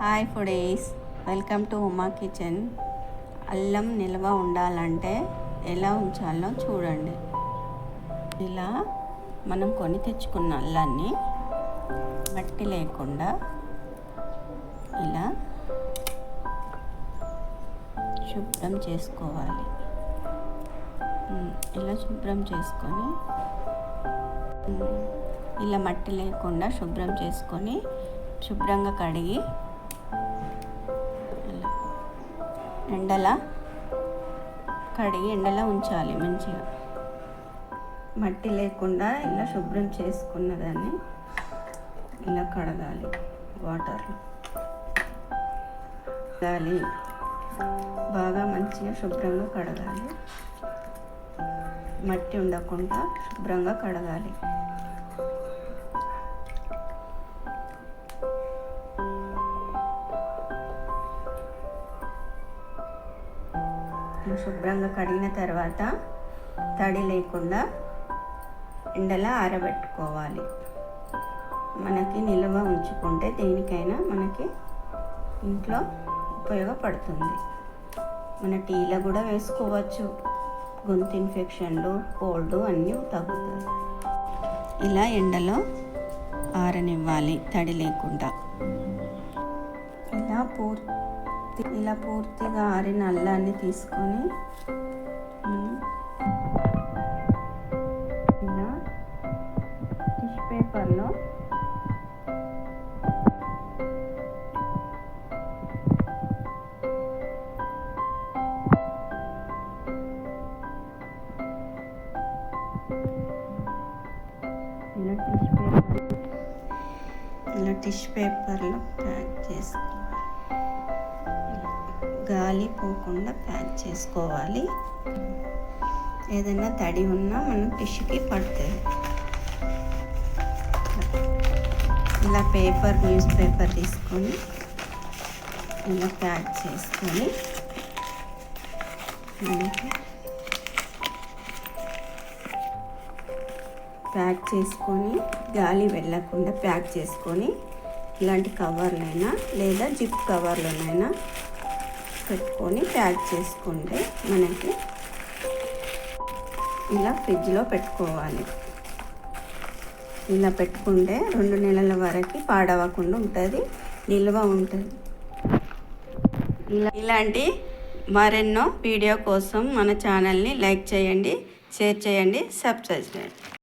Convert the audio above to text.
Hi foodies welcome to Uma kitchen. అల్లం నిల్వ ఉండాలంటే ఎలా ఉంచాలో చూడండి. ఇలా మనం కొని తెచ్చుకున్న అల్లాన్ని మట్టి లేకుండా ఇలా శుభ్రం చేసుకోవాలి. ఇలా శుభ్రం చేసుకొని ఇలా మట్టి లేకుండా శుభ్రం చేసుకొని శుభ్రంగా కడిగి అలా కడిగి ఎండలో ఉంచాలి మంచిగా. మట్టి లేకుండా ఇలా శుభ్రం చేసుకున్న దాన్ని ఇలా కడగాలి వాటర్లో. గాలి బాగా మంచిగా శుభ్రంగా కడగాలి. మట్టి ఉండకుండా శుభ్రంగా కడగాలి. శుభ్రంగా కడిగిన తర్వాత తడి లేకుండా ఎండలో ఆరబెట్టుకోవాలి. మనకి నిల్వ ఉంచుకుంటే దేనికైనా మనకి ఇంట్లో ఉపయోగపడుతుంది. మన టీలో కూడా వేసుకోవచ్చు. గొంతు ఇన్ఫెక్షన్లు కోల్డ్ అన్నీ తగ్గుతాయి. ఇలా ఎండలో ఆరనివ్వాలి తడి లేకుండా. ఇలా పూర్తి ఇలా పూర్తిగా ఆరిన అల్లాన్ని తీసుకొని ఇలా టిష్ పేపర్లో ఇలా పేపర్ ఇలా టిష్ పేపర్లో ప్యాక్ చేసుకోవాలి. గాలి పోకుండా ప్యాక్ చేసుకోవాలి. ఏదైనా తడి ఉన్నా మనం టిష్యూకి పడుతుంది. ఇలా పేపర్ న్యూస్ పేపర్ తీసుకొని ఇలా ప్యాక్ చేసుకొని మనకి ప్యాక్ చేసుకొని గాలి వెళ్ళకుండా ప్యాక్ చేసుకొని ఇలాంటి కవర్లైనా లేదా జిప్ కవర్లోనైనా పెట్టుకొని ప్యాక్ చేసుకుంటే మనకి ఇలా ఫ్రిడ్జ్లో పెట్టుకోవాలి. ఇలా పెట్టుకుంటే రెండు నెలల వరకు పాడవకుండా ఉంటుంది నిల్వ ఉంటుంది. ఇలా ఇలాంటి మరెన్నో వీడియో కోసం మన ఛానల్ని లైక్ చేయండి షేర్ చేయండి సబ్స్క్రైబ్ చేయండి.